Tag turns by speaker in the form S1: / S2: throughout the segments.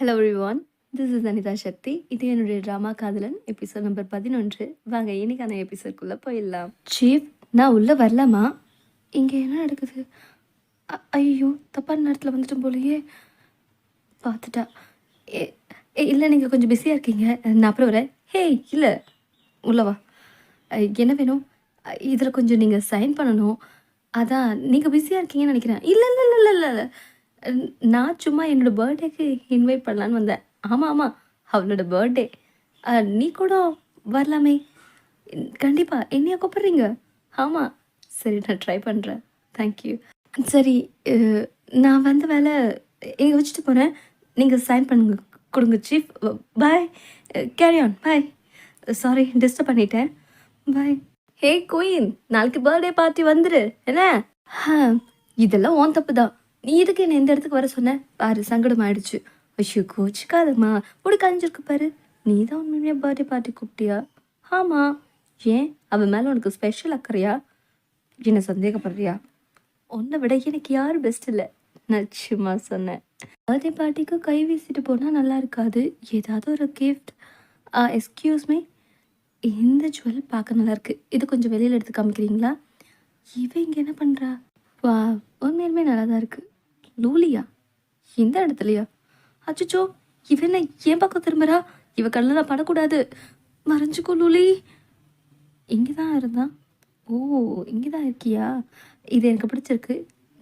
S1: Hello everyone this is Anitha Sakthi இது என்னுடைய drama காதலன் எபிசோட் நம்பர் பதினொன்று. வாங்க இன்னைக்கான எபிசோட்குள்ளே போயிடலாம். சீஃப் நான் உள்ளே வரலாமா? இங்கே என்ன நடக்குது? ஐயோ தப்பான நேரத்தில் வந்துட்டோம் போலயே. பார்த்துட்டா. ஏ ஏ, இல்லை நீங்கள் கொஞ்சம் பிஸியாக இருக்கீங்க. நான் அப்புறம் வரேன். ஹே இல்லை உள்ளவா என்ன வேணும்? இதில் கொஞ்சம் நீங்கள் சைன் பண்ணணும். அதான் நீங்கள் பிஸியாக இருக்கீங்கன்னு நினைக்கிறேன். இல்லை இல்லை இல்லை இல்லை இல்லை. நான் சும்மா என்னோடய பர்த்டேக்கு இன்வைட் பண்ணலான்னு வந்தேன். ஆமாம் ஆமாம் அவளோட பர்த்டே நீ கூட வரலாமே. கண்டிப்பாக என்னையா கூப்பிட்றீங்க? ஆமாம் சரி நான் ட்ரை பண்ணுறேன் தேங்க்யூ சரி நான் வந்த வேலை இங்கே வச்சுட்டு போகிறேன் நீங்கள் சைன் பண்ணுங்க கொடுங்க chief bye carry on bye sorry disturb பண்ணிட்டேன். பாய் ஹே குயின் நாளைக்கு பர்த்டே பார்ட்டி வந்துடு என்ன? இதெல்லாம் ஓன் தப்பு தான் நீ இதுக்கு என்ன இந்த இடத்துக்கு வர சொன்ன? பாரு சங்கடம் ஆயிடுச்சு. ஐயோ கோச்சிக்காதம்மா. முடி கலைஞ்சிருக்கு பாரு. நீ தான் உண்மையுமே பர்த்டே பார்ட்டி கூப்பிட்டியா? ஆமாம் ஏன்? அவன் மேலே உனக்கு ஸ்பெஷல் அக்கறையா? என்னை சந்தேகப்படுறியா? உன்னை விட எனக்கு யாரும் பெஸ்ட் இல்லை. நான் சொன்னேன். பர்த்டே பார்ட்டிக்கு கை வீசிட்டு போனால் நல்லா இருக்காது. ஏதாவது ஒரு கிஃப்ட் எக்ஸ்கியூஸ் மீ இந்த ஜுவல் பார்க்க நல்லா இருக்குது இது கொஞ்சம் வெளியில் எடுத்து காமிக்கிறீங்களா? இவ இங்கே என்ன பண்ணுறா வா உண்மையிலுமே நல்லா தான் இருக்குது லூலியா? இந்த இடத்துலையா? அச்சுச்சோ இவ என்ன ஏன் பக்கம் திரும்புறா? இவ கண்ணில் நான் படக்கூடாது. மறைஞ்சுக்கோ லூலி. இங்கே தான் இருந்தான் ஓ இங்கே தான் இருக்கியா? இது எனக்கு பிடிச்சிருக்கு.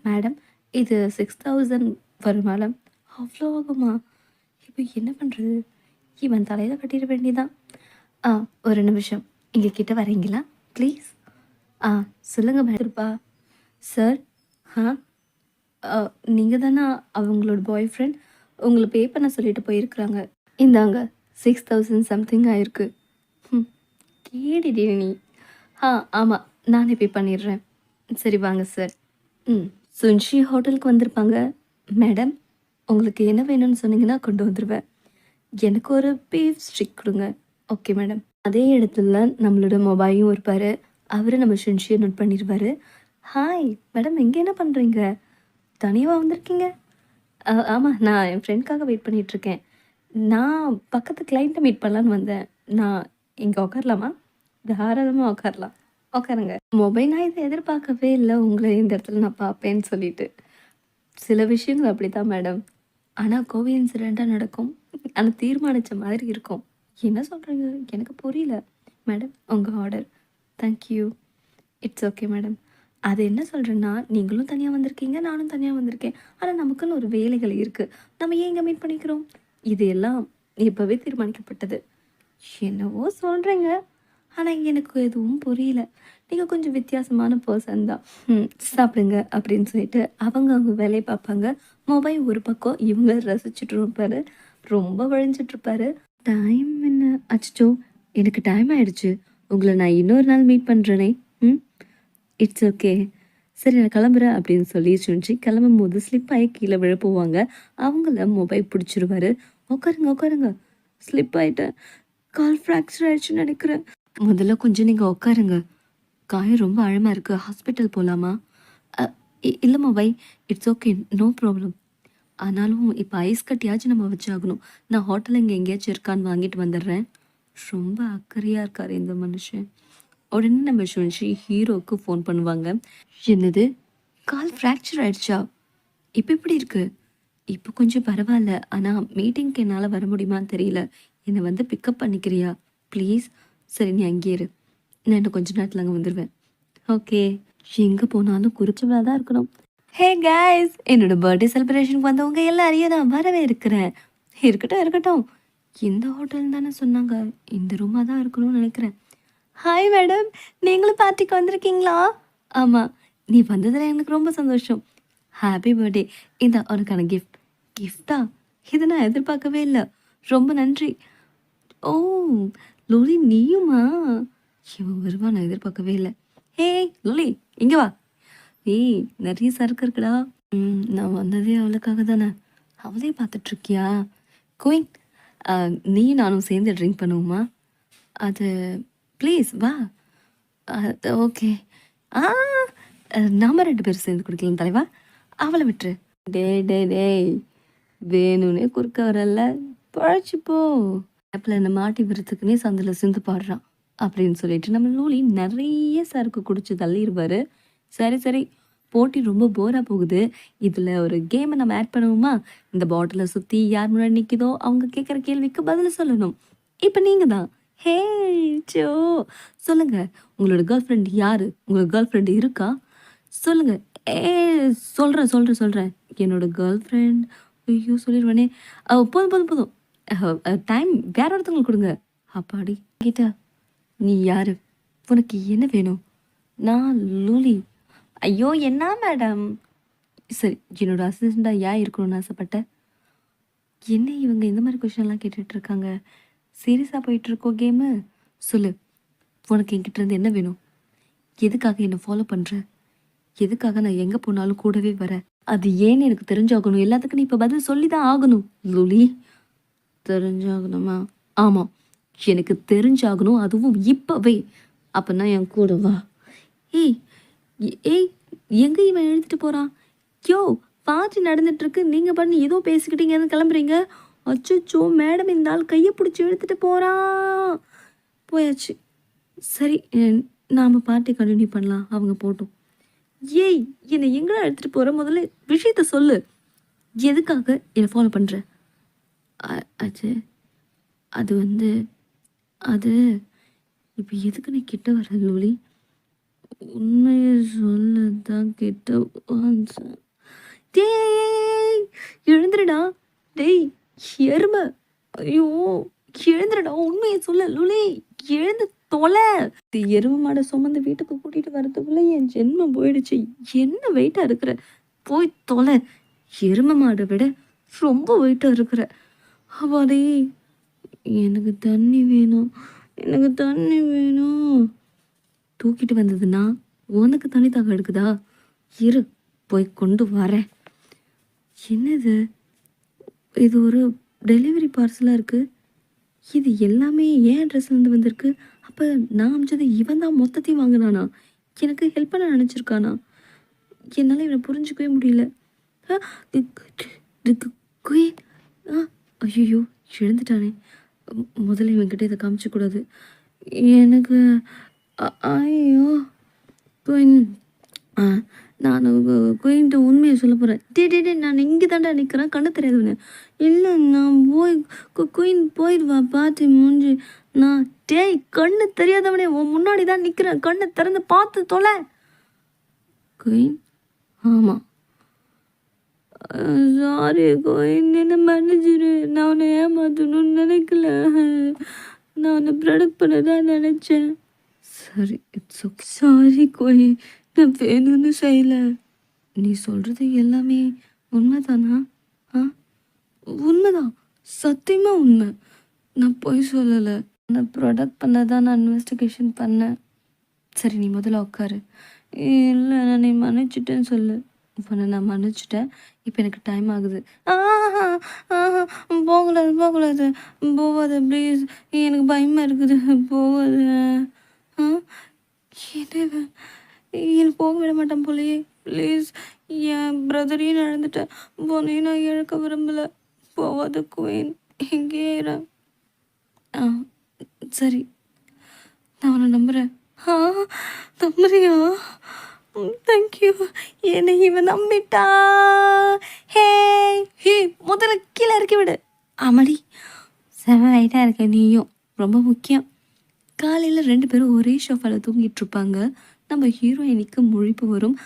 S1: மேடம் இது சிக்ஸ் தௌசண்ட் வரும் மேடம். அவ்வளோ ஆகுமா? இப்போ என்ன பண்ணுறது இவன் தலையில் கட்டிட வேண்டியதான் ஆ ஒரு நிமிஷம். இங்கே கிட்ட வரீங்களா? ப்ளீஸ் ஆ சொல்லுங்கள் மேடப்பா சார் ஆ? நீங்கள் தானே அவங்களோட பாய் ஃப்ரெண்ட் உங்களை பே பண்ண சொல்லிட்டு போயிருக்கிறாங்க. இந்தாங்க சிக்ஸ் தௌசண்ட் சம்திங் ஆயிருக்கு. ம் கேடிடி நீ. ஆ ஆமாம் நானே பே பண்ணிடுறேன். சரி வாங்க சார் ம் சுன்ஷி ஹோட்டலுக்கு வந்திருப்பாங்க. மேடம் உங்களுக்கு என்ன வேணும்னு சொன்னீங்கன்னா கொண்டு வந்துடுவேன் எனக்கு ஒரு பீஃப் ஸ்டிக் கொடுங்க. ஓகே மேடம் அதே இடத்துல நம்மளோட மொபைலும் இருப்பார். அவர் நம்ம சுன்ஷியை நோட் பண்ணிடுவார். ஹாய் மேடம் இங்கே என்ன பண்ணுறீங்க தனியாக வந்திருக்கீங்க? ஆமாம் நான் என் ஃப்ரெண்ட்காக வெயிட் பண்ணிகிட்ருக்கேன் நான் பக்கத்து கிளைண்ட்டை மீட் பண்ணலான்னு வந்தேன். நான் இங்கே உட்காரலாமா தாராளமாக உட்காரலாம் உட்காருங்க மொபைல் நான் இதை எதிர்பார்க்கவே இல்லை. உங்களை இந்த இடத்துல நான் பார்ப்பேன்னு சொல்லிட்டு. சில விஷயங்கள் அப்படி தான் மேடம் ஆனால் கோவி இன்சிடெண்ட்டாக நடக்கும். ஆனால் தீர்மானித்த மாதிரி இருக்கும். என்ன சொல்கிறீங்க எனக்கு புரியல. மேடம் உங்கள் order thank you it's okay madam அது என்ன சொல்கிறேன்னா நீங்களும் தனியாக வந்திருக்கீங்க நானும் தனியாக வந்திருக்கேன். ஆனால் நமக்குன்னு ஒரு வேலைகள் இருக்குது நம்ம ஏன் இங்கே மீட் பண்ணிக்கிறோம்? இது எல்லாம் இப்போவே தீர்மானிக்கப்பட்டது. என்னவோ சொல்கிறீங்க ஆனால் எனக்கு எதுவும் புரியல. நீங்கள் கொஞ்சம் வித்தியாசமான பர்சன் தான். ம் சாப்பிடுங்க அப்படின்னு சொல்லிட்டு அவங்க அவங்க வேலையை பார்ப்பாங்க. மொபைல் ஒரு பக்கம் இவங்க ரசிச்சுட்டு இருப்பாரு. ரொம்ப வழிஞ்சிட்ருப்பாரு டைம் என்ன? அச்சோ எனக்கு டைம் ஆயிடுச்சு. உங்களை நான் இன்னொரு நாள் மீட் பண்ணுறேனே ம் இட்ஸ் ஓகே சரி நான் கிளம்புறேன் அப்படின்னு சொல்லி சுனிச்சு கிளம்பும் போது ஸ்லிப் ஆகி கீழே விழ போவாங்க அவங்கள மொபைல் பிடிச்சிருவாரு. உட்காருங்க உட்காருங்க. ஸ்லிப் ஆகிட்டேன் கால் ஃப்ராக்சர் ஆயிடுச்சுன்னு நினைக்கிறேன். முதல்ல கொஞ்சம் நீங்கள் உட்காருங்க. காயம் ரொம்ப ஆழமாக இருக்குது ஹாஸ்பிட்டல் போகலாமா இல்லை mobile it's okay no problem ஆனாலும் இப்போ ஐஸ் கட்டியாச்சும் நம்ம வச்சாகணும். நான் ஹோட்டலில் இங்கே எங்கேயாச்சும் இருக்கான்னு வாங்கிட்டு வந்துடுறேன். ரொம்ப அக்கறையாக இருக்கார் இந்த மனுஷன். உடனே நம்ம சுன்ஷி ஹீரோவுக்கு ஃபோன் பண்ணுவாங்க. என்னது? கால் ஃப்ராக்சர் ஆயிடுச்சா? இப்போ எப்படி இருக்கு? இப்போ கொஞ்சம் பரவாயில்ல. ஆனால் மீட்டிங்க்கு என்னால் வர முடியுமான்னு தெரியல. என்னை வந்து பிக்கப் பண்ணிக்கிறியா? ப்ளீஸ் சரி நீ அங்கேயே இரு. நான் இன்னும் கொஞ்ச நேரத்தில் அங்கே வந்துடுவேன் ஓகே எங்கே போனாலும் குறிச்சவளாக தான் இருக்கணும். ஹே guys. என்னோட பர்த்டே செலிப்ரேஷனுக்கு வந்தவங்க எல்லாரையும் நான் வரவே இருக்கிறேன் இருக்கட்டும் இருக்கட்டும். இந்த ஹோட்டல் தானே சொன்னாங்க. இந்த ரூமாக தான் இருக்கணும்னு நினைக்கிறேன். ஹாய் மேடம் நீங்களும் பார்ட்டிக்கு வந்திருக்கீங்களா? ஆமாம் நீ வந்ததில் எனக்கு ரொம்ப சந்தோஷம். ஹாப்பி பர்த்டே இந்த உனக்கான கிஃப்ட் கிஃப்டா இதை நான் எதிர்பார்க்கவே இல்லை. ரொம்ப நன்றி. ஓ லோலி நீயுமா? இவன் வருவா நான் எதிர்பார்க்கவே இல்லை. ஹே லோலி இங்கே வா. ஏய் நிறைய சரக்கு இருக்குடா. ம் நான் வந்ததே அவளுக்காக தானே. அவளே பார்த்துட்ருக்கியா? குயின் நீயும் நானும் சேர்ந்து ட்ரிங்க் பண்ணுவோமா? அது ப்ளீஸ் வா. ஓகே ஆ அஹ், நாம ரெண்டு பேரும் சேர்ந்து குடிக்கலாம் தலைவா. அவளை விட்டுரு. டே டே டேய். வேணும்னே குறுக்க வரல. பழச்சிப்போ ஆப்பில் என்னை மாட்டி விடுறதுக்குன்னே சந்தில் சிந்து பாடுறான். அப்படின்னு சொல்லிட்டு நம்ம லூலி நிறைய சரக்கு குடிச்சு தள்ளிடுவார் சரி சரி. போட்டி ரொம்ப போராக போகுது. இதில் ஒரு கேமை நம்ம ஆட் பண்ணுவோமா? இந்த பாட்டிலை சுற்றி யார் முன்னாடி நிற்கிதோ அவங்க கேட்குற கேள்விக்கு பதில் சொல்லணும். இப்போ நீங்கள் தான் ஹே ஜோ சொல்லுங்கள் உங்களோட கேர்ள் ஃப்ரெண்ட் யார்? உங்களோட கேர்ள் ஃப்ரெண்ட் இருக்கா? சொல்லுங்கள் ஏ சொல்கிறேன் சொல்கிறேன் சொல்கிறேன் என்னோட கேர்ள் ஃப்ரெண்ட் ஐயோ சொல்லிடுவானே போதும் போதும் போதும். டைம் வேற ஒருத்தவங்களுக்கு கொடுங்க. அப்பாடி கீதா நீ யார்? உனக்கு என்ன வேணும்? நான் லூலி. ஐயோ என்ன மேடம் சரி என்னோட அசிஸ்டண்ட்டாக ஏன் இருக்கணும்னு ஆசைப்பட்டேன் என்ன இவங்க இந்த மாதிரி கொஷின்லாம் கேட்டுட்ருக்காங்க இருக்காங்க? சீரியஸாக போயிட்டுருக்கோ கேமு? சொல்லு. உனக்கு என்கிட்ட இருந்து என்ன வேணும்? எதுக்காக என்னை ஃபாலோ பண்ணுற எதுக்காக நான் எங்கே போனாலும் கூடவே வர? அது ஏன்னு எனக்கு தெரிஞ்சாகணும். எல்லாத்துக்கும் நீ இப்போ பதில் சொல்லி தான் ஆகணும். லுலி தெரிஞ்சாகணுமா? ஆமாம் எனக்கு தெரிஞ்சாகணும். அதுவும் இப்போவே. அப்போனா என் கூட வா. ஏய் ஏய் எங்கே இவன் எழுந்துட்டு போகிறான் யோ பார்ட்டி நடந்துட்டுருக்கு. நீங்கள் பண்ணி ஏதோ பேசிக்கிட்டீங்கன்னு கிளம்புறீங்க. அச்சோ மேடம் இந்த ஆள் கையை பிடிச்சி எடுத்துகிட்டு போகிறான் போயாச்சு. சரி நாம் பார்ட்டி கண்டினியூ பண்ணலாம் அவங்க போட்டோம். ஏய் என்னை எங்கடா எடுத்துகிட்டு போகிற முதல்ல விஷயத்த சொல்லு. எதுக்காக என்னை ஃபாலோ பண்ணுற அது அது வந்து அது இப்போ எதுக்கு நீ கிட்ட வர லூலி? உண்மையை சொல்ல தான் கிட்ட தே டேய் எழுந்துருடா டேய் எருமை ஐயோ எழுந்துடா உண்மையை சொல்ல. லுலி எழுந்து தொலை. இது எருமை மாடை சுமந்து வீட்டுக்கு கூட்டிட்டு வரதுக்குள்ள என் ஜென்மம் போயிடுச்சு. என்ன வெயிட்டா இருக்கிற? போய் தொலை. எருமை மாடை விட ரொம்ப வெயிட்டா இருக்கிற. அவாடே எனக்கு தண்ணி வேணும். எனக்கு தண்ணி வேணும். தூக்கிட்டு வந்ததுன்னா உனக்கு தண்ணி தாக எடுக்குதா? இரு போய் கொண்டு வரேன். என்னது? இது ஒரு டெலிவரி பார்சலாக இருக்குது இது எல்லாமே ஏன் அட்ரஸ்லேருந்து வந்திருக்கு? அப்போ நான் அமைச்சது இவன் தான் மொத்தத்தையும் வாங்கினானா? எனக்கு ஹெல்ப் பண்ண நினச்சிருக்கானா? என்னால் இவனை புரிஞ்சிக்கவே முடியல. குயின் ஆ ஐயோ எழுந்துட்டானே. முதல்ல இவன்கிட்ட இதை காமிச்சக்கூடாது. எனக்கு ஐயோ குயின். ஆ நான் குயின்ட்டு உண்மையை சொல்ல போகிறேன் டே டே டே நான் இங்கே தாண்டா நிற்கிறேன் கண்ணு தெரியாதுன்னு இல்லை நான் போய் குயின் போயிடுவா பார்த்து மூஞ்சி. நான் டேய் கண்ணு தெரியாதவனே உன் முன்னாடி தான் நிற்கிறேன் கண்ணை திறந்து பார்த்து தொலை. குயின் ஆமாம் சாரி கோயின் என்ன மன்னிச்சிரு. நான் உன்னை ஏமாத்தணும்னு நினைக்கல. நான் உன்னை ப்ரொடக்ட் பண்ண தான் நினச்சேன். சரி இட்ஸ் ஓகே சாரி கோயின் நான் வேணும்னு செய்யல. நீ சொல்கிறது எல்லாமே உண்மைதானா? ஆ? உண்மைதான். சத்தியமாக உண்மை. நான் பொய் சொல்லலை. நான் ப்ரொடக்ட் பண்ண தான் நான் இன்வெஸ்டிகேஷன் பண்ணேன். சரி நீ முதல்ல உட்காரு இல்லை நான் நீ மன்னிச்சிட்டேன்னு சொல்லு. இப்போ நான் மன்னிச்சிட்டேன். இப்போ எனக்கு டைம் ஆகுது. ஆஹா, ஆஹா, போகக்கூடாது போகக்கூடாது. போகாது ப்ளீஸ் எனக்கு பயமாக இருக்குது. போகாது ஆ? என்ன இவன்? போக விட மாட்டான் போலையே? ப்ளீஸ் என் பிரதரையும் இழந்துட்டேன். போனையும் நான் இழக்க விரும்பலை. போவாத குயின் எங்கேயே இரு. ஆ சரி. நான் உன்னை நம்புகிறேன் ஆ நம்புறியா? தேங்க்யூ என்னை இவன் நம்பிட்டா? ஹே ஹே முதல்ல கீழே இறக்கி விடு. ஆமாடி. செவன் லைட்டாக இருக்க நீயும். ரொம்ப முக்கியம். காலையில் ரெண்டு பேரும் ஒரே ஷோஃபாவில் தூங்கிட்டு இருப்பாங்க. நம்ம ஹீரோயினிக்கு முழிப்பு வரும்.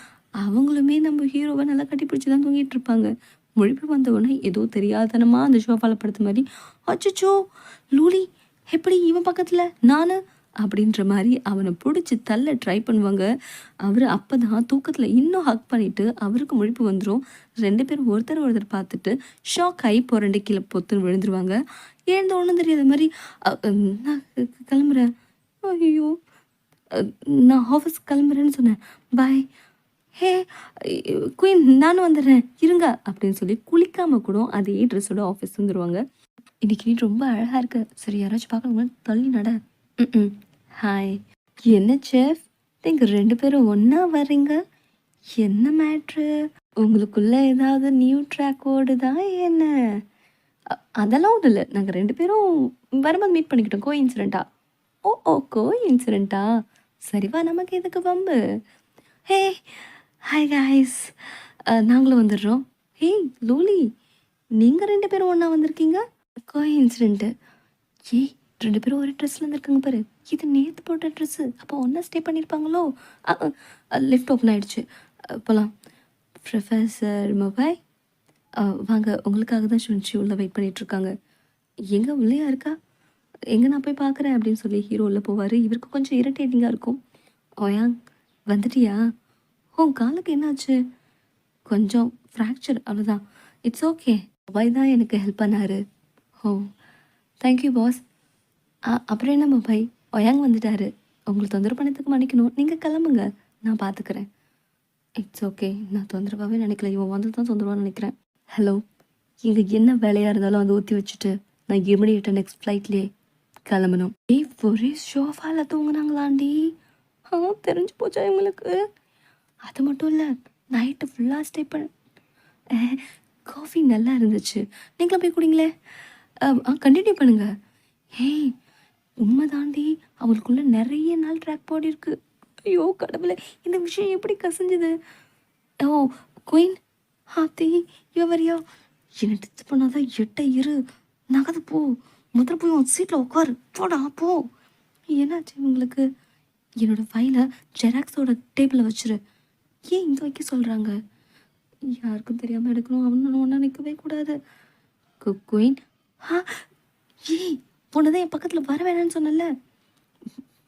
S1: அவங்களுமே நம்ம ஹீரோவை நல்லா கட்டி பிடிச்சி தான் தூங்கிட்டு இருப்பாங்க முழிப்பு வந்த உடனே ஏதோ தெரியாதனமாக அந்த ஷோஃபாவில் படுத்த மாதிரி அச்சோ லூலி எப்படி இவன் பக்கத்தில்? நான்? அப்படின்ற மாதிரி அவனை பிடிச்சி தள்ள ட்ரை பண்ணுவாங்க. அவர் அப்போ தான் தூக்கத்தில் இன்னும் ஹக் பண்ணிவிட்டு அவருக்கு முழிப்பு வந்துடும் ரெண்டு பேரும் ஒருத்தர் ஒருத்தர் பார்த்துட்டு ஷாக் ஆகி புரண்டு கீழே பொத்துன்னு விழுந்துருவாங்க. ஏன் ஒன்றும் தெரியாத மாதிரி? நான் கிளம்புறேன். ஐயோ. நான் ஆஃபீஸ் கிளம்புறேன்னு சொன்னேன் பாய் ஹே குயின் நானும் வந்துடுறேன் இருங்க அப்படின்னு சொல்லி குளிக்காமல் கூட அதே ட்ரெஸ்ஸோட ஆஃபீஸ் வந்துடுவாங்க இன்னைக்கு நீ ரொம்ப அழகாக இருக்க சரி யாராச்சும் பார்க்கணும் தள்ளி நட ம் ஹாய் என்ன செஃப் நீங்கள் ரெண்டு பேரும் ஒன்றா வர்றீங்க என்ன மேட்ரு உங்களுக்குள்ளே ஏதாவது நியூ ட்ராக் ஓடுதா என்ன அதெல்லாம் ஒன்றும் இல்லை நாங்கள் ரெண்டு பேரும் வரும்போது மீட் பண்ணிக்கிட்டோம். கோ இன்சிடென்ட்டா. ஓ! ஓ! கோ இன்சிடெண்ட்டா சரிவா நமக்கு எதுக்கு வம்பு? ஹே! Hi guys. நாங்களும் வந்துடுறோம். ஹே லூலி நீங்கள் ரெண்டு பேரும் ஒன்றா வந்திருக்கீங்க? Coincidence. ஏய்! ரெண்டு பேரும் ஒரே ட்ரெஸ்ஸில் வந்திருக்காங்க பாரு. இது நேற்று போட்ட ட்ரெஸ்ஸு. அப்போ ஒன்றா ஸ்டே பண்ணியிருப்பாங்களோ? லிஃப்ட் ஓப்பன் ஆகிடுச்சு போகலாம் ப்ரொஃபஸர் ப்ரொஃபசர் மொபைல் வாங்க உங்களுக்காக தான் ஷுன்ஷி உள்ளே வெயிட் பண்ணிகிட்ருக்காங்க எங்கே உள்ளேயா இருக்கா? எங்கே நான் போய் பார்க்குறேன் அப்படின்னு சொல்லி ஹீரோ உள்ளே போவார் இவருக்கு கொஞ்சம் இரிட்டேட்டிங்கா இருக்கும். ஓயாங் வந்துட்டியா? உன் காலுக்கு என்னாச்சு? கொஞ்சம் ஃப்ராக்சர் அவ்வளோதான். It's okay. மொபைல் தான் எனக்கு ஹெல்ப் பண்ணார் ஓ! Thank you boss. அ அப்புறம் என்ன மொபைல்? ஒயாங் வந்துட்டாரு. உங்கள தொந்தரவு பண்ணதுக்கு மன்னிக்கணும். நீங்கள் கிளம்புங்க. நான் பார்த்துக்கிறேன். It's okay. நான் தொந்தரவாகவே நினைக்கல. இவன் வந்து தான் தொந்தரவாக நினைக்கிறேன். ஹலோ. இங்கே என்ன வேலையாக இருந்தாலும் அதை ஊற்றி வச்சுட்டு, நான் இமிடியேட்டா நெக்ஸ்ட் ஃப்ளைட்லேயே கிளம்பணும். ஏய்! ஒரே ஷோஃபால தூங்குனாங்களாண்டி. ஆ தெரிஞ்சு போச்சா இவங்களுக்கு? அது மட்டும் இல்லை நைட்டு ஃபுல்லாக ஸ்டே பண் காஃபி நல்லா இருந்துச்சு. நீங்களும் போய் குடிங்களே கண்டினியூ அ கன்டின்யூ பண்ணுங்க. ஏய்! உண்மதாண்டி. அவளுக்குள்ள நிறைய நாள் ட்ராக் போடிருக்கு. ஐயோ! கடவுளே! இந்த விஷயம் எப்படி கசஞ்சுது ஓ! குயின் ஹாத்தி யோ வரியா? என்ன டச் பண்ணாதான் எட்ட இரு. நகது போ. முதல்ல போய் உன் சீட்டில் உட்காரு. போடா போ. என்னாச்சு இவங்களுக்கு? என்னோடய ஃபைலை ஜெராக்ஸோட டேபிளில் வச்சுரு. ஏன் இங்கே வைக்க சொல்கிறாங்க யாருக்கும் தெரியாமல் எடுக்கணும். அவனு ஒன்றா நிற்கவே கூடாது. கு குயின் ஆ! ஏய்! உன்ன என் பக்கத்தில் வர வேணான்னு சொன்னேன்ல.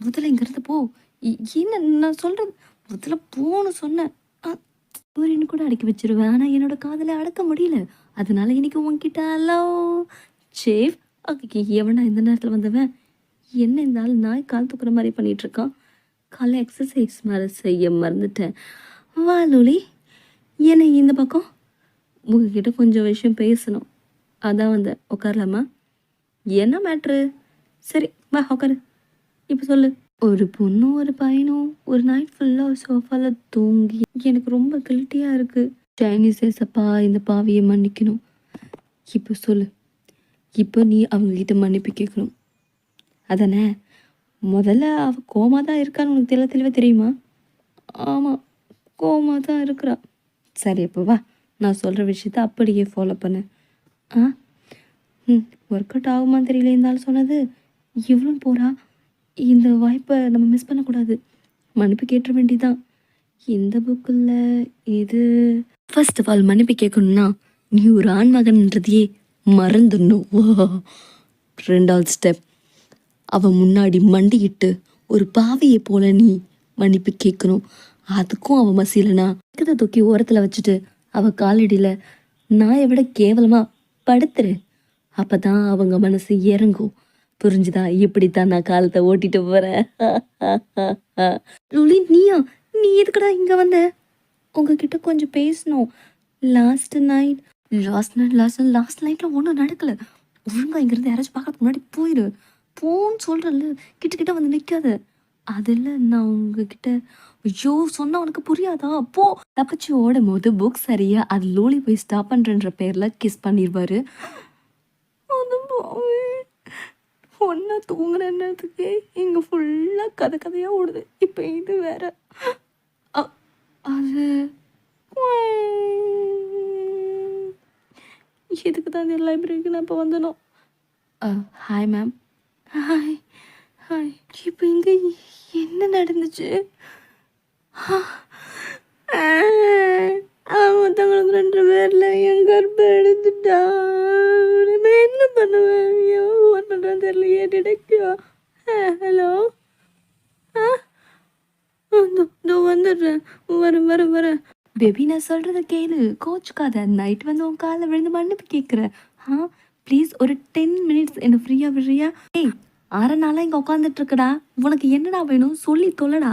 S1: முதல்ல இங்கேருந்து போ. என்ன நான் சொல்கிறது முதல்ல போன்னு சொன்னேன். அ சூரியன் கூட அடக்கி வச்சிருவேன் ஆனால் என்னோட காதலை அடக்க முடியல. அதனால இன்னைக்கு உன்கிட்ட ஹலோ சேஃப் எவனா எவன்டா இந்த நேரத்தில் வந்தவன்? என்ன இந்த ஆள் நாய் கால் தூக்குற மாதிரி பண்ணிட்டு இருக்கான்? காலைல எக்ஸசைஸ் மாதிரி செய்ய மறந்துட்டேன். வா லூலி. என்ன இந்த பக்கம்? உங்ககிட்ட கொஞ்சம் விஷயம் பேசணும். அதான் வந்தேன். உட்காரலாமா? என்ன மேட்ரு? சரி வா உட்காரு. இப்போ சொல்லு. ஒரு பொண்ணும், ஒரு பையனும் ஒரு நைட் ஃபுல்லாக ஒரு சோஃபாவில் தூங்கி எனக்கு ரொம்ப கில்ட்டியா இருக்குது சைனீஸ் ஏசப்பா இந்த பாவியை மன்னிக்கணும். இப்போ சொல்லு. இப்போ நீ அவங்கக்கிட்ட மன்னிப்பு கேட்கணும். அதானே? முதல்ல அவ கோமா தான் இருக்கான்னு உனக்கு தெரியல தெளிவாக தெரியுமா? ஆமாம் கோமா தான் இருக்கிறா. சரி அப்போ வா. நான் சொல்கிற விஷயத்த அப்படியே ஃபாலோ பண்ணு. ஆ? ம். ஒர்க் அவுட் ஆகுமான்னு தெரியல இருந்தாலும் சொன்னது. இவ்வளோ போகிறா இந்த வாய்ப்பை நம்ம மிஸ் பண்ணக்கூடாது. மன்னிப்பு கேட்டுற வேண்டிதான் இந்த புக்கில் இது ஃபர்ஸ்ட் ஆஃப் ஆல் மன்னிப்பு கேட்கணும்னா, நீ ஒரு ஆண்மகன்றதையே மறந்துடணும். வா! 2வது ஸ்டெப். அவன் முன்னாடி மண்டியிட்டு ஒரு பாவையை போல நீ மன்னிப்பு கேட்கணும். அதுக்கும் அவன் மசியலனா, இருக்கத தூக்கி ஓரத்தில் வச்சுட்டு, அவள் காலடியில் நாய விட கேவலமாக படுத்துரு. அப்பதான் அவங்க மனசு இறங்கும். புரிஞ்சுதா? இப்படித்தான் நான் காலத்தை ஓட்டிட்டு போகிறேன் லூலி நீயா? நீ எதுக்கடா இங்கே வந்த? உங்ககிட்ட கொஞ்சம் பேசணும். Last night last night last last நைட்டில் ஒன்றும் நடக்கல. ஒழுங்கா இங்கேருந்து யாராச்சும் பார்க்கறதுக்கு முன்னாடி போயிரு. போன்னு சொல்கிறல்ல கிட்ட கிட்ட வந்து நிற்காத அது நான் உங்ககிட்ட ஐயோ! சொன்னால் உனக்கு புரியாதா? போ. தப்பிச்சு ஓடும்போது புக் சரியா அது லோலி போய் ஸ்டாப் பண்ணுறன்ற பேரில் கிஸ் பண்ணிடுவார் ஒன்றா பாவி. ஒண்ணா தூங்குன நேரத்துக்கே கதை கதையாக ஓடுது. இப்போ இது வேற. அ அது எதுக்கு தான் இந்த லைப்ரரிக்கு நான் இப்ப வந்தனோ? அ ஹாய் மேம். ஹாய். ஹாய். இப்ப இங்க என்ன நடந்துச்சு? அவன் ஒருத்தவங்களுக்கு 2 பேர்ல என் கர்ப்பம் எடுத்துட்டான். இப்ப என்ன பண்ணுவேன்? what பண்றதுன்னு தெரியலையே. டிடெக்டிவா? ஹலோ? ஆ? இதோ வந்துடுறேன். வரேன் வரேன் வரேன். பேபி நான் சொல்கிறத கேளு. கோச்சுக்காத. நைட் வந்து உன் காலை விழுந்து மன்னிப்பு கேட்குறேன் ஆ? ப்ளீஸ் ஒரு 10 மினிட்ஸ் என்ன ஃப்ரீயாக விடுறியா? ஏய்! அரை நாளாக இங்கே உட்காந்துட்ருக்கடா உனக்கு என்னடா வேணும்? சொல்லி தொலைடா.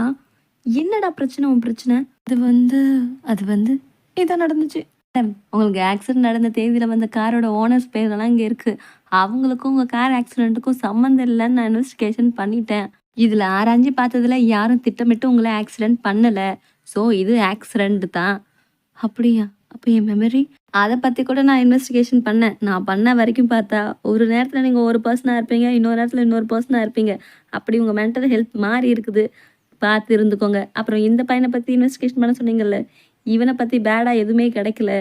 S1: என்னடா பிரச்சனை உன் பிரச்சனை? அது வந்து அது வந்து இதான் நடந்துச்சு. மேடம் உங்களுக்கு ஆக்சிடென்ட் நடந்த தேதியில் வந்த காரோட ஓனர்ஸ் பேரெல்லாம் இங்கே இருக்குது அவங்களுக்கும் உங்கள் கார் ஆக்சிடென்ட்டுக்கும் சம்மந்தம் இல்லைன்னு நான் இன்வெஸ்டிகேஷன் பண்ணிட்டேன். இதில் ஆராய்ஞ்சு பார்த்ததுல யாரும் திட்டமிட்டு உங்களை ஆக்சிடென்ட் பண்ணலை ஸோ இது ஆக்சிடென்ட் தான். அப்படியா? அப்போ என் மெமரி அதை பற்றி கூட நான் இன்வெஸ்டிகேஷன் பண்ணேன். நான் பண்ண வரைக்கும் பார்த்தா ஒரு நேரத்தில் நீங்கள் ஒரு பர்சனாக இருப்பீங்க இன்னொரு நேரத்தில் இன்னொரு பர்சனாக இருப்பீங்க. அப்படி உங்கள் மென்டல் ஹெல்த் மாறி இருக்குது. பார்த்து இருந்துக்கோங்க. அப்புறம் இந்த பையனை பற்றி இன்வெஸ்டிகேஷன் பண்ண சொன்னீங்கல்ல இவனை பற்றி பேடாக எதுவுமே கிடைக்கல.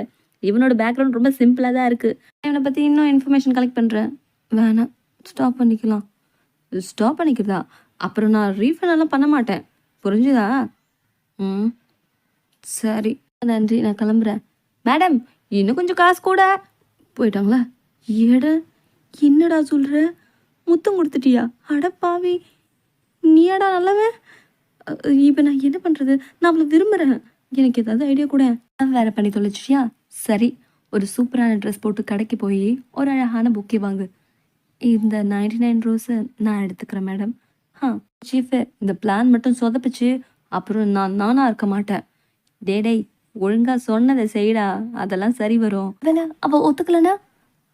S1: இவனோட பேக்ரவுண்ட் ரொம்ப சிம்பிளாக தான் இருக்குது இவனை பற்றி இன்னும் இன்ஃபர்மேஷன் கலெக்ட் பண்ணுறேன் வேணாம். ஸ்டாப் பண்ணிக்கலாம். ஸ்டாப் பண்ணிக்கிறதா? அப்புறம் நான் ரீஃபண்ட் எல்லாம் பண்ண மாட்டேன். புரிஞ்சுதா? ம். சரி. நன்றி நான் கிளம்புறேன். மேடம் இன்னும் கொஞ்சம் காசு கூட. போயிட்டாங்களா? ஏடா என்னடா சொல்கிற முத்தம் கொடுத்துட்டியா? அடப்பாவி பாவி. நீயாடா நல்லவன் இப்போ நான் என்ன பண்ணுறது நான் அவளை விரும்புகிறேன் எனக்கு ஏதாவது ஐடியா கூட. வேற பண்ணி தொலைச்சிட்டியா? சரி. ஒரு சூப்பரான ட்ரெஸ் போட்டு கடைக்கு போய் ஒரு அழகான புக்கே வாங்கு. இந்த நைன்டி நைன் ரோஸை நான் எடுத்துக்கிறேன் மேடம். ஆ சீஃபு இந்த பிளான் மட்டும் சொதப்பிச்சு அப்புறம் நான் நானா இருக்க மாட்டேன். டே டேய் ஒழுங்கா சொன்னதை செய்டா அதெல்லாம் சரி வரும். வேணா அவ ஒத்துக்கலனா?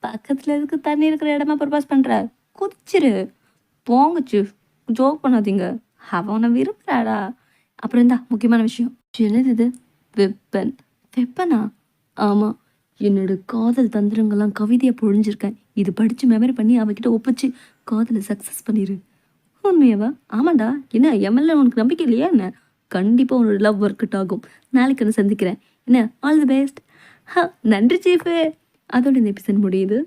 S1: பக்கத்துல இருக்கு தண்ணி இருக்கிற இடமா ப்ரப்போஸ் பண்ற. குதிச்சிரு. போங்க சீஃப் ஜோக் பண்ணாதீங்க. அவனை விரும்புறாடா. அப்புறம் இந்தா முக்கியமான விஷயம். என்னது இது? வெப்பன். வெப்பனா? ஆமா. என்னோட காதல் தந்திரங்கள்லாம் கவிதையை பொழிஞ்சிருக்கேன். இது படித்து மெமரி பண்ணி அவகிட்ட ஒப்பிச்சு காதலை சக்ஸஸ் பண்ணிடு உண்மையவா? ஆமாண்டா. என்ன எம்எல்ஏ உனக்கு நம்பிக்கை இல்லையா என்ன? கண்டிப்பாக உன்னோட லவ் ஒர்க் அவுட் ஆகும். நாளைக்கு நான் சந்திக்கிறேன். என்ன? ஆல் தி பெஸ்ட் ஹா நன்றி சீஃபு. அதோட இந்த எபிசோட் முடியுது.